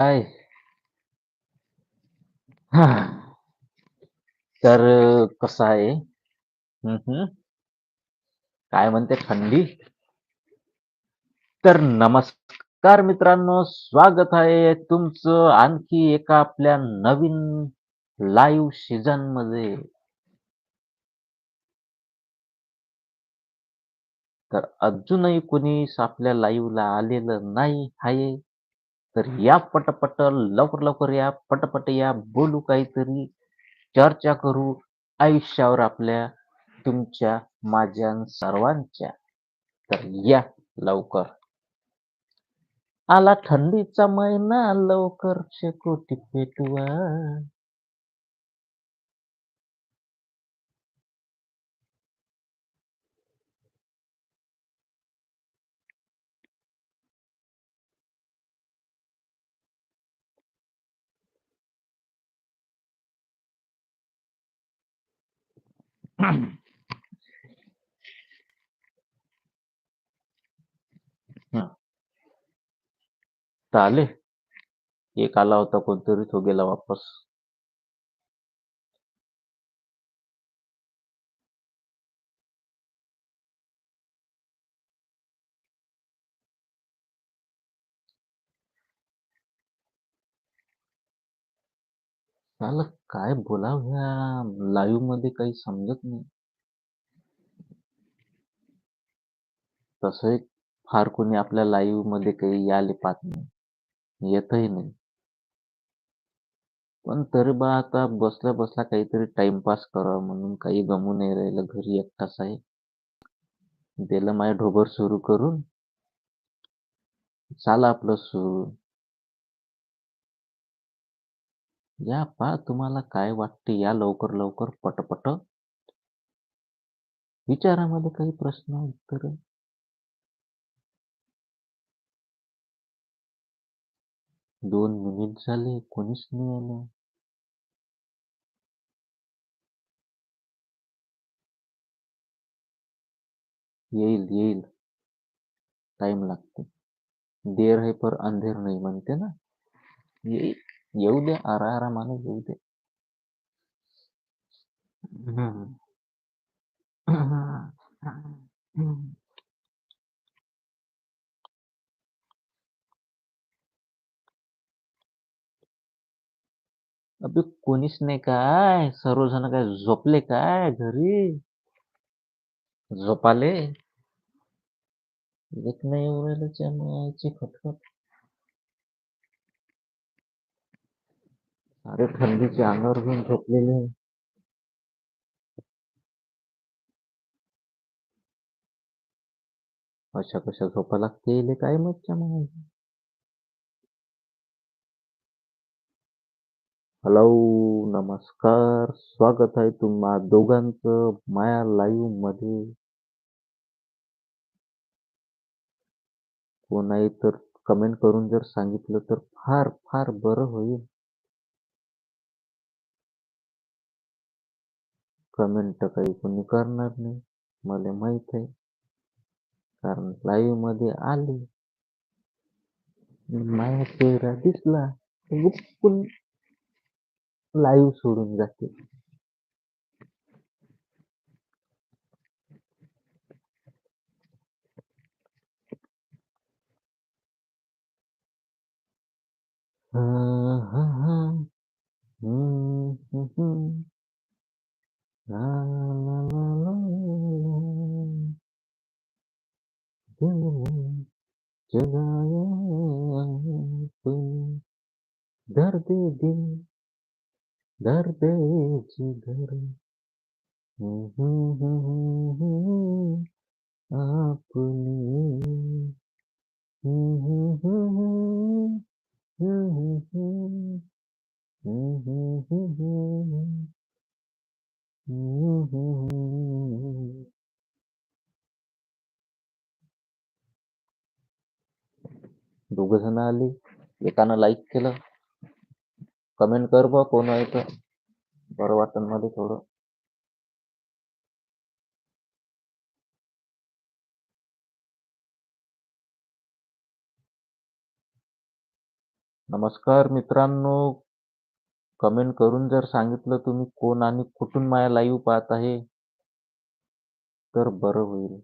काय? हां. तर अ, कसं आहे हं, हं. काय म्हणते थंडी? तर नमस्कार मित्रांनो, स्वागत आहे तुमचं आणखी एका आपल्या नवीन लाईव्ह सीझनमध्ये. तर अजूनही कोणीच आपल्या लाईव्हला आलेलं नाही आहे. तर या पटपट, लवकर-लवकर या, पटपट या, बोलू काहीतरी, चर्चा करू आयुष्यावर आपल्या, तुमच्या, माझ्या सर्वांच्या. तर या लवकर. आला थंडीचा महिना लवकर शेकोटी पेटवा. हं. तर आले? एक आला होता कोणतरी तो गेला वापस. त्याला काय बोलावं ह्या लाईव्हमध्ये काही समजत नाही. तसंही फार कोणी आपल्या लाईव्हमध्ये काही यायले पाहत नाही. येतही नाही. पण तरी बा आता बसल्या-बसल्या काहीतरी टाइमपास करावा म्हणून काही गमू नाही राहिलं. घरी एकटाच आहे. दिलं माझ्या ढोबर सुरू करून. झालं आपलं सुरू. या पहा तुम्हाला काय वाटते या लवकर-लवकर पटपट. विचारामध्ये काही प्रश्न, उत्तर दोन मिनिट झाले कोणीच नाही आलं. येईल, येईल. टाइम लागते. देर है पर अंधेर नाही म्हणते ना. येईल. येऊ दे आरा येऊ माणूस येऊ दे अबे कोणीच नाही काय? सर्वजण काय झोपले काय घरी? झोपाले? एक नाही येऊ चे खटखट. सारे थंडीचे अंगावर घेऊन झोपलेले. अशा कशा झोपा लागते इले काय माहीत मग हॅलो, नमस्कार. स्वागत आहे तुम्हा दोघांचं माया लाईव्हमध्ये कोणाही तर कमेंट करून जर सांगितलं तर फार, फार बरं होईल. कमेंट काही कोणी करणार नाही. मला माहीत आहे. कारण लाईव्हमध्ये आले. माझा चेहरा दिसला तर लाईव्ह सोडून जाते. हा दर्द जिगर. हं, आपने दोघं जण आले. एकानं लाईक केलं. कमेंट कर बा कोण आहे तर. बरं वाटतं मध्ये थोडं. नमस्कार मित्रांनो कमेंट करून जर सांगितलं तुम्ही कोण आणि कुठून माझ्या लाईव्ह पाहत आहे तर बरं होईल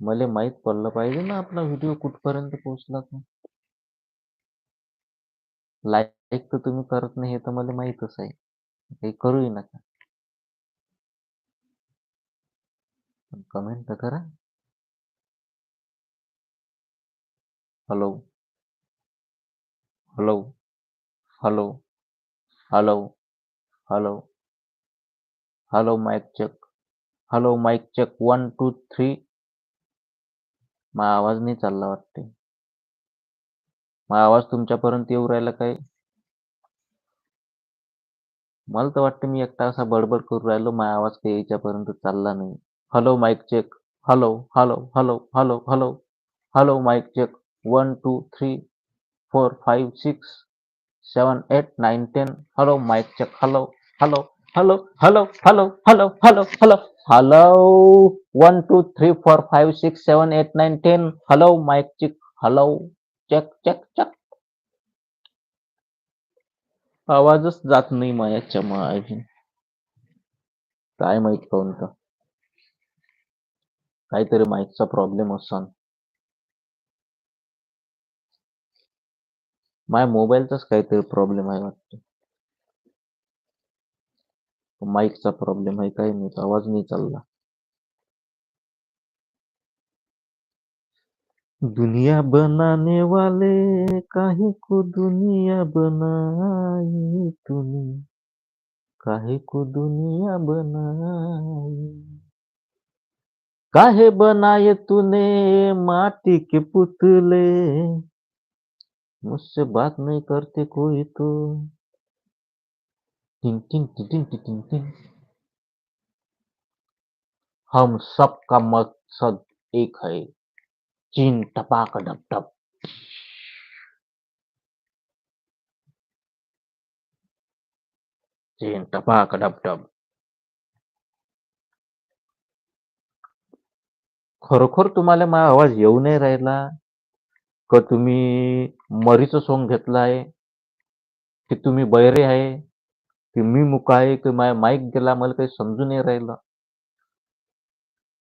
मला माहीत पडलं पाहिजे ना आपला व्हिडिओ कुठपर्यंत पोहोचला तर लाईक तर तुम्ही करत नाही हे तर मला माहीतच आहे. काही करूही नका. कमेंट तर करा. Hello hello hello hello hello hello mic check hello mic check one two three माझा आवाज नाही चालला वाटते माझा आवाज तुमच्यापर्यंत येऊ राहिला काय मला तर वाटतं मी एकटा असा बडबड करू राहिलो माझा आवाज काही याच्यापर्यंत चालला नाही hello mic check hello hello hello hello hello hello mic check one two three four five six seven eight nine ten hello mic check hello hello hello hello hello hello hello hello hello one two three four five six seven eight nine ten hello mic check hello Chak Chak Chak. आवाजच जात नाही माझ्याच्या माझी काय माहीत काऊन तर. काहीतरी माईकचा problem असन. माझ्या मोबाईलचाच काहीतरी प्रॉब्लेम आहे वाटतं. माईकचा प्रॉब्लेम आहे काही नाही आवाज नाही चालला. दुनिया बनाने वाले काहे को दुनिया बनाई तूने? काहे को दुनिया बनाई? काहे बनाए तूने माटी के पुतले? मुझसे बात नहीं करते कोई तो। टिंग टिंग टिंग टिंग टिंग हम सबका मकसद एक है। चीन टपाक डप चीन टपाक डप खरोखर तुम्हाला माझा आवाज येऊ नाही राहिला? का तुम्ही मरीचं सोंग घेतलं आहे की तुम्ही बैरे आहे? की मी मुका आहे? की माझ्या माईक गेला? मला काही समजून नाही राहिलं.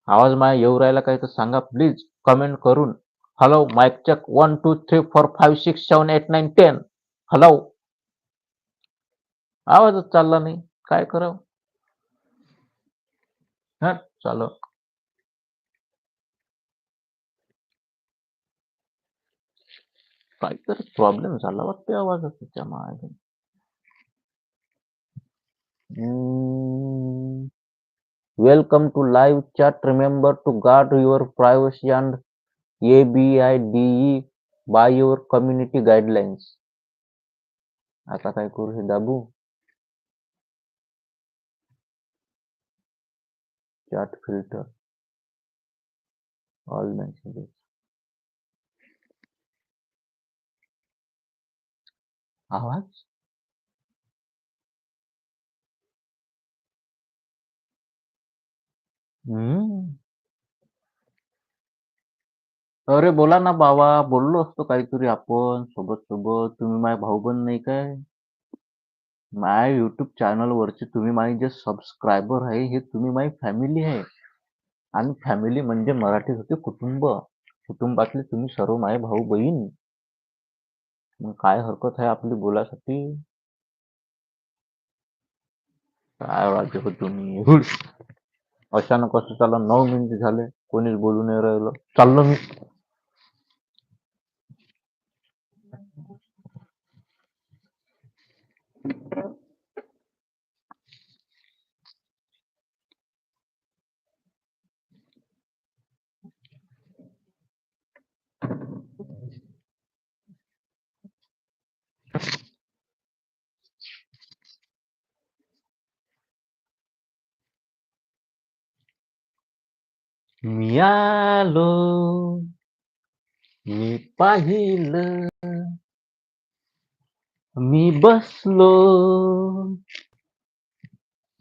आवाज माझ्या येऊ राहिला काय तर सांगा प्लीज कमेंट करून hello mic check one two three four five six seven eight nine ten hello आवाजच चालला नाही. काय करावं? हा चालू. काहीतरी प्रॉब्लेम झाला वाटते आवाजाचा मागे Welcome to live chat. Remember to guard your privacy and ABIDE by your community guidelines. आता काय करू हे दाबू chat filter all messages आवाज हम्म. अरे बोला ना बाबा बोललो असतो काहीतरी आपण सोबत सोबत. तुम्ही माझे भाऊ बहीण नाही काय? माझ्या युट्यूब चॅनल वरचे तुम्ही माझे जे सबस्क्रायबर आहे हे तुम्ही माझी फॅमिली आहे. आणि फॅमिली म्हणजे मराठीत होते कुटुंब. कुटुंबातले तुम्ही सर्व माझे भाऊ बहीण मग काय हरकत आहे आपली बोलासाठी काय वाटते हो तुम्ही अचानक कसं चाललं नऊ मिनिट झाले कोणीच बोलू नाही राहिलं चाललो मी मी आलो मी पाहिलं मी बसलो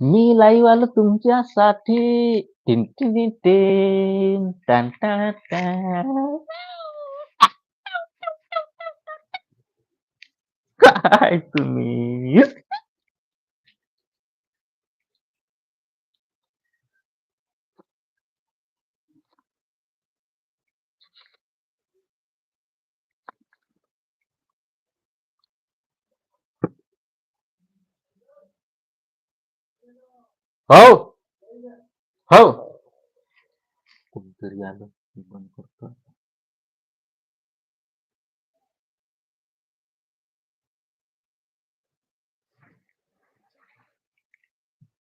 मी लाईव्ह आलो तुमच्यासाठी टिन टिन टिन टन टन टन. काय तुम्ही हो. हो. कोणतरी आलं मी बंद करतो.